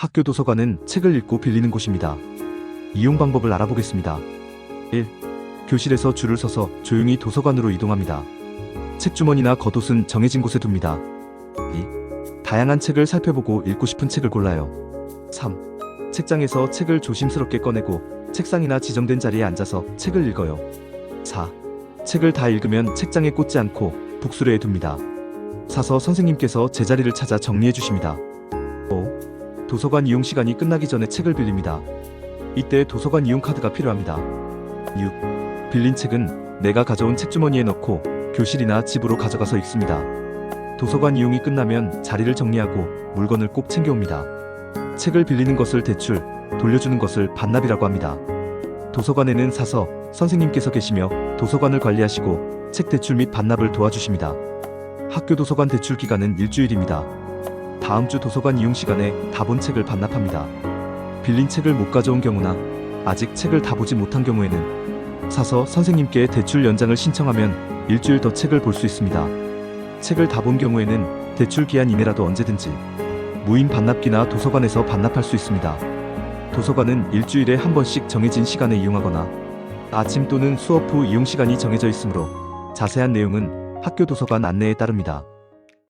학교 도서관은 책을 읽고 빌리는 곳입니다. 이용 방법을 알아보겠습니다. 1. 교실에서 줄을 서서 조용히 도서관으로 이동합니다. 책주머니나 겉옷은 정해진 곳에 둡니다. 2. 다양한 책을 살펴보고 읽고 싶은 책을 골라요. 3. 책장에서 책을 조심스럽게 꺼내고 책상이나 지정된 자리에 앉아서 책을 읽어요. 4. 책을 다 읽으면 책장에 꽂지 않고 북수레에 둡니다. 사서 선생님께서 제자리를 찾아 정리해 주십니다. 5. 도서관 이용 시간이 끝나기 전에 책을 빌립니다. 이때 도서관 이용 카드가 필요합니다. 6. 빌린 책은 내가 가져온 책주머니에 넣고 교실이나 집으로 가져가서 읽습니다. 도서관 이용이 끝나면 자리를 정리하고 물건을 꼭 챙겨옵니다. 책을 빌리는 것을 대출, 돌려주는 것을 반납이라고 합니다. 도서관에는 사서 선생님께서 계시며 도서관을 관리하시고 책 대출 및 반납을 도와주십니다. 학교 도서관 대출 기간은 일주일입니다. 다음 주 도서관 이용 시간에 다본 책을 반납합니다. 빌린 책을 못 가져온 경우나 아직 책을 다 보지 못한 경우에는 사서 선생님께 대출 연장을 신청하면 일주일 더 책을 볼 수 있습니다. 책을 다 본 경우에는 대출 기한 이내라도 언제든지 무인 반납기나 도서관에서 반납할 수 있습니다. 도서관은 일주일에 한 번씩 정해진 시간에 이용하거나 아침 또는 수업 후 이용 시간이 정해져 있으므로 자세한 내용은 학교 도서관 안내에 따릅니다.